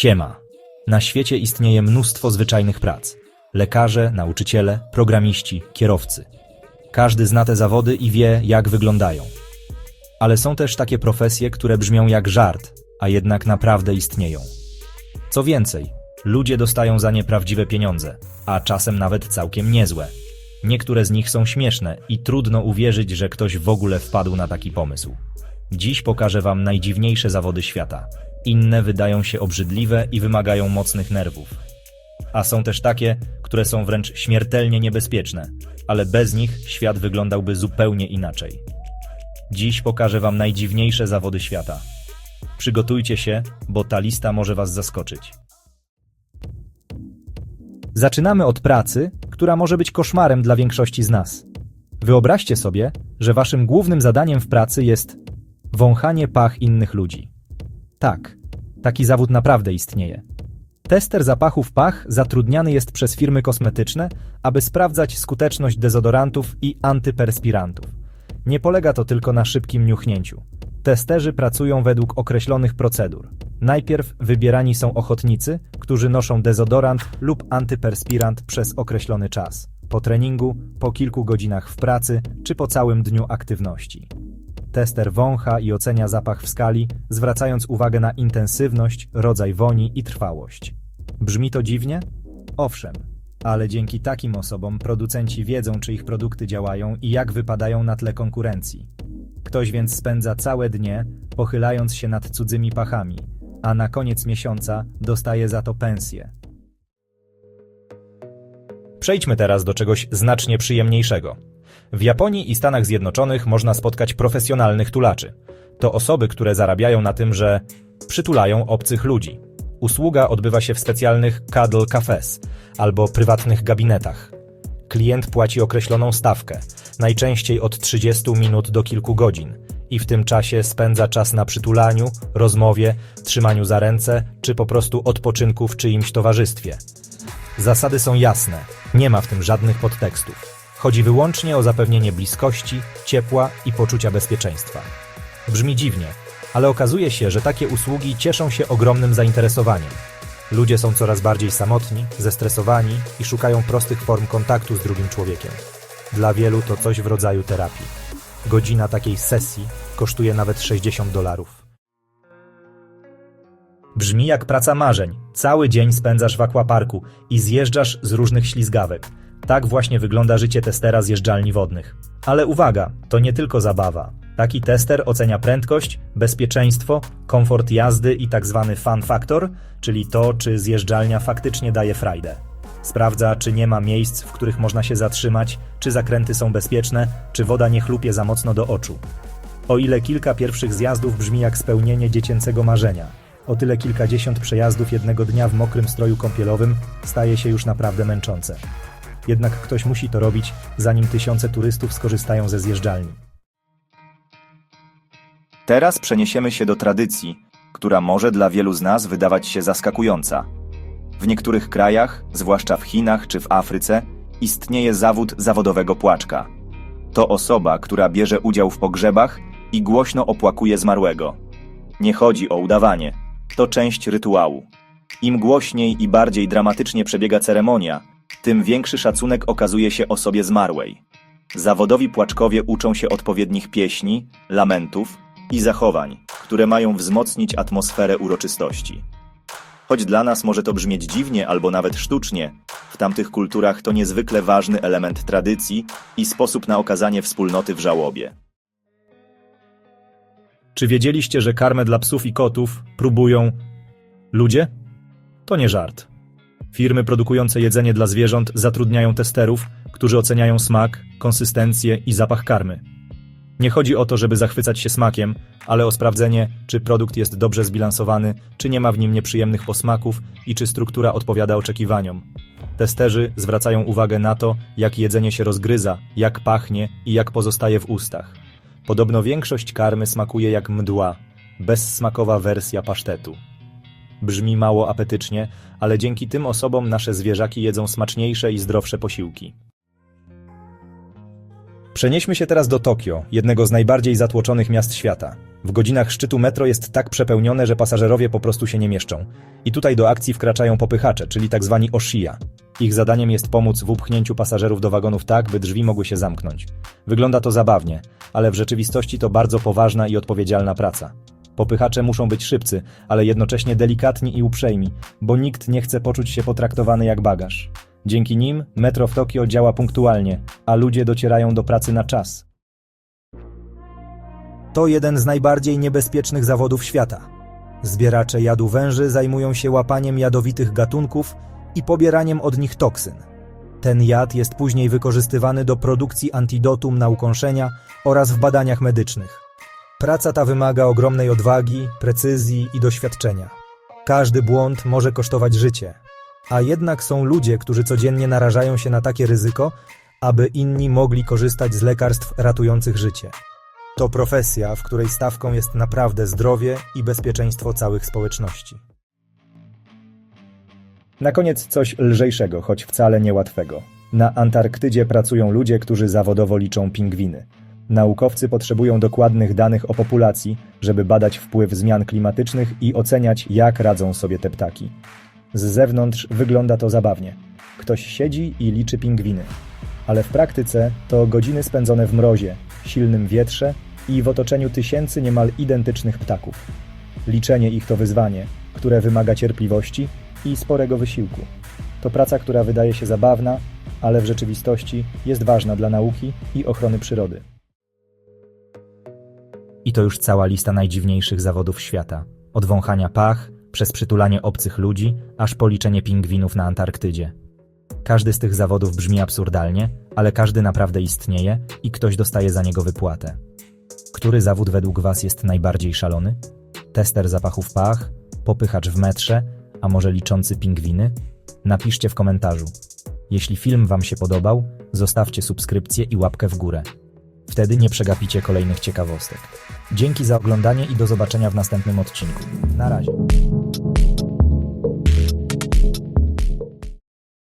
Siema. Na świecie istnieje mnóstwo zwyczajnych prac. Lekarze, nauczyciele, programiści, kierowcy. Każdy zna te zawody i wie, jak wyglądają. Ale są też takie profesje, które brzmią jak żart, a jednak naprawdę istnieją. Co więcej, ludzie dostają za nie prawdziwe pieniądze, a czasem nawet całkiem niezłe. Niektóre z nich są śmieszne i trudno uwierzyć, że ktoś w ogóle wpadł na taki pomysł. Dziś pokażę Wam najdziwniejsze zawody świata. Inne wydają się obrzydliwe i wymagają mocnych nerwów. A są też takie, które są wręcz śmiertelnie niebezpieczne, ale bez nich świat wyglądałby zupełnie inaczej. Dziś pokażę Wam najdziwniejsze zawody świata. Przygotujcie się, bo ta lista może Was zaskoczyć. Zaczynamy od pracy, która może być koszmarem dla większości z nas. Wyobraźcie sobie, że Waszym głównym zadaniem w pracy jest wąchanie pach innych ludzi. Tak, taki zawód naprawdę istnieje. Tester zapachów pach zatrudniany jest przez firmy kosmetyczne, aby sprawdzać skuteczność dezodorantów i antyperspirantów. Nie polega to tylko na szybkim niuchnięciu. Testerzy pracują według określonych procedur. Najpierw wybierani są ochotnicy, którzy noszą dezodorant lub antyperspirant przez określony czas. Po treningu, po kilku godzinach w pracy czy po całym dniu aktywności. Tester wącha i ocenia zapach w skali, zwracając uwagę na intensywność, rodzaj woni i trwałość. Brzmi to dziwnie? Owszem, ale dzięki takim osobom producenci wiedzą, czy ich produkty działają i jak wypadają na tle konkurencji. Ktoś więc spędza całe dnie, pochylając się nad cudzymi pachami, a na koniec miesiąca dostaje za to pensję. Przejdźmy teraz do czegoś znacznie przyjemniejszego. W Japonii i Stanach Zjednoczonych można spotkać profesjonalnych tulaczy. To osoby, które zarabiają na tym, że przytulają obcych ludzi. Usługa odbywa się w specjalnych cuddle cafes albo prywatnych gabinetach. Klient płaci określoną stawkę, najczęściej od 30 minut do kilku godzin, i w tym czasie spędza czas na przytulaniu, rozmowie, trzymaniu za ręce czy po prostu odpoczynku w czyimś towarzystwie. Zasady są jasne, nie ma w tym żadnych podtekstów. Chodzi wyłącznie o zapewnienie bliskości, ciepła i poczucia bezpieczeństwa. Brzmi dziwnie, ale okazuje się, że takie usługi cieszą się ogromnym zainteresowaniem. Ludzie są coraz bardziej samotni, zestresowani i szukają prostych form kontaktu z drugim człowiekiem. Dla wielu to coś w rodzaju terapii. Godzina takiej sesji kosztuje nawet 60 dolarów. Brzmi jak praca marzeń. Cały dzień spędzasz w akwaparku i zjeżdżasz z różnych ślizgawek. Tak właśnie wygląda życie testera zjeżdżalni wodnych. Ale uwaga, to nie tylko zabawa. Taki tester ocenia prędkość, bezpieczeństwo, komfort jazdy i tak zwany fun factor, czyli to, czy zjeżdżalnia faktycznie daje frajdę. Sprawdza, czy nie ma miejsc, w których można się zatrzymać, czy zakręty są bezpieczne, czy woda nie chlupie za mocno do oczu. O ile kilka pierwszych zjazdów brzmi jak spełnienie dziecięcego marzenia, o tyle kilkadziesiąt przejazdów jednego dnia w mokrym stroju kąpielowym staje się już naprawdę męczące. Jednak ktoś musi to robić, zanim tysiące turystów skorzystają ze zjeżdżalni. Teraz przeniesiemy się do tradycji, która może dla wielu z nas wydawać się zaskakująca. W niektórych krajach, zwłaszcza w Chinach czy w Afryce, istnieje zawód zawodowego płaczka. To osoba, która bierze udział w pogrzebach i głośno opłakuje zmarłego. Nie chodzi o udawanie, to część rytuału. Im głośniej i bardziej dramatycznie przebiega ceremonia, tym większy szacunek okazuje się osobie zmarłej. Zawodowi płaczkowie uczą się odpowiednich pieśni, lamentów i zachowań, które mają wzmocnić atmosferę uroczystości. Choć dla nas może to brzmieć dziwnie albo nawet sztucznie, w tamtych kulturach to niezwykle ważny element tradycji i sposób na okazanie wspólnoty w żałobie. Czy wiedzieliście, że karmę dla psów i kotów próbują ludzie? To nie żart. Firmy produkujące jedzenie dla zwierząt zatrudniają testerów, którzy oceniają smak, konsystencję i zapach karmy. Nie chodzi o to, żeby zachwycać się smakiem, ale o sprawdzenie, czy produkt jest dobrze zbilansowany, czy nie ma w nim nieprzyjemnych posmaków i czy struktura odpowiada oczekiwaniom. Testerzy zwracają uwagę na to, jak jedzenie się rozgryza, jak pachnie i jak pozostaje w ustach. Podobno większość karmy smakuje jak mdła, bezsmakowa wersja pasztetu. Brzmi mało apetycznie, ale dzięki tym osobom nasze zwierzaki jedzą smaczniejsze i zdrowsze posiłki. Przenieśmy się teraz do Tokio, jednego z najbardziej zatłoczonych miast świata. W godzinach szczytu metro jest tak przepełnione, że pasażerowie po prostu się nie mieszczą. I tutaj do akcji wkraczają popychacze, czyli tak zwani Oshiya. Ich zadaniem jest pomóc w upchnięciu pasażerów do wagonów tak, by drzwi mogły się zamknąć. Wygląda to zabawnie, ale w rzeczywistości to bardzo poważna i odpowiedzialna praca. Popychacze muszą być szybcy, ale jednocześnie delikatni i uprzejmi, bo nikt nie chce poczuć się potraktowany jak bagaż. Dzięki nim metro w Tokio działa punktualnie, a ludzie docierają do pracy na czas. To jeden z najbardziej niebezpiecznych zawodów świata. Zbieracze jadu węży zajmują się łapaniem jadowitych gatunków i pobieraniem od nich toksyn. Ten jad jest później wykorzystywany do produkcji antidotum na ukąszenia oraz w badaniach medycznych. Praca ta wymaga ogromnej odwagi, precyzji i doświadczenia. Każdy błąd może kosztować życie, a jednak są ludzie, którzy codziennie narażają się na takie ryzyko, aby inni mogli korzystać z lekarstw ratujących życie. To profesja, w której stawką jest naprawdę zdrowie i bezpieczeństwo całych społeczności. Na koniec coś lżejszego, choć wcale niełatwego. Na Antarktydzie pracują ludzie, którzy zawodowo liczą pingwiny. Naukowcy potrzebują dokładnych danych o populacji, żeby badać wpływ zmian klimatycznych i oceniać, jak radzą sobie te ptaki. Z zewnątrz wygląda to zabawnie. Ktoś siedzi i liczy pingwiny. Ale w praktyce to godziny spędzone w mrozie, silnym wietrze i w otoczeniu tysięcy niemal identycznych ptaków. Liczenie ich to wyzwanie, które wymaga cierpliwości i sporego wysiłku. To praca, która wydaje się zabawna, ale w rzeczywistości jest ważna dla nauki i ochrony przyrody. I to już cała lista najdziwniejszych zawodów świata. Od wąchania pach, przez przytulanie obcych ludzi, aż po liczenie pingwinów na Antarktydzie. Każdy z tych zawodów brzmi absurdalnie, ale każdy naprawdę istnieje i ktoś dostaje za niego wypłatę. Który zawód według Was jest najbardziej szalony? Tester zapachów pach, popychacz w metrze, a może liczący pingwiny? Napiszcie w komentarzu. Jeśli film Wam się podobał, zostawcie subskrypcję i łapkę w górę. Wtedy nie przegapicie kolejnych ciekawostek. Dzięki za oglądanie i do zobaczenia w następnym odcinku. Na razie.